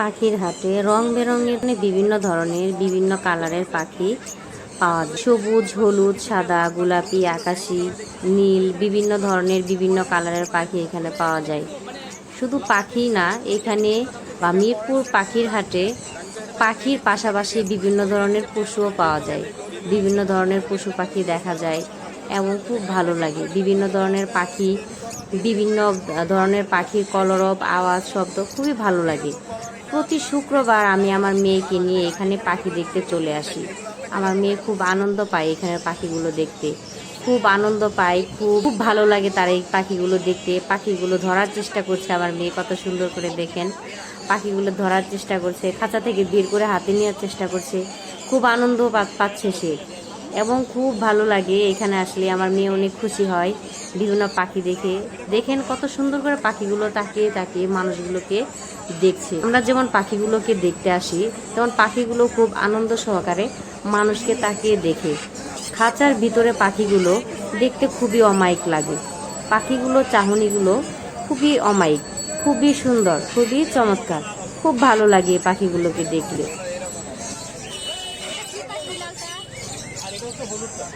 পাখির হাটে রং বেরঙের মানে বিভিন্ন ধরনের, বিভিন্ন কালারের পাখি পাওয়া যায়। সবুজ, হলুদ, সাদা, গোলাপি, আকাশি, নীল, বিভিন্ন ধরনের, বিভিন্ন কালারের পাখি এখানে পাওয়া যায়। শুধু পাখি না, এখানে বা মিরপুর পাখির হাটে পাখির পাশাপাশি বিভিন্ন ধরনের পশুও পাওয়া যায়। বিভিন্ন ধরনের পশু পাখি দেখা যায় এবং খুব ভালো লাগে। বিভিন্ন ধরনের পাখি, বিভিন্ন ধরনের পাখির কলরব, আওয়াজ, শব্দ খুবই ভালো লাগে। প্রতি শুক্রবার আমি আমার মেয়েকে নিয়ে এখানে পাখি দেখতে চলে আসি। আমার মেয়ে খুব আনন্দ পায় এখানে পাখিগুলো দেখতে। খুব আনন্দ পায়, খুব খুব ভালো লাগে তার এই পাখিগুলো দেখতে। পাখিগুলো ধরার চেষ্টা করছে আমার মেয়ে, কত সুন্দর করে দেখেন। পাখিগুলো ধরার চেষ্টা করছে, খাঁচা থেকে বের করে হাতে নেওয়ার চেষ্টা করছে। খুব আনন্দ পাচ্ছে সে। এবং খুব ভালো লাগে এখানে আসলে আমার মেয়ে অনেক খুশি হয় বিভিন্ন পাখি দেখে। দেখেন কত সুন্দর করে পাখিগুলো তাকিয়ে তাকিয়ে মানুষগুলোকে দেখছে। আমরা যেমন পাখিগুলোকে দেখতে আসি, তেমন পাখিগুলো খুব আনন্দ সহকারে মানুষকে তাকিয়ে দেখে। খাঁচার ভিতরে পাখিগুলো দেখতে খুবই অমায়িক লাগে। পাখিগুলো, চাহনিগুলো খুবই অমায়িক, খুবই সুন্দর, খুবই চমৎকার। খুব ভালো লাগে পাখিগুলোকে দেখলে। আর এটা হলুদটা।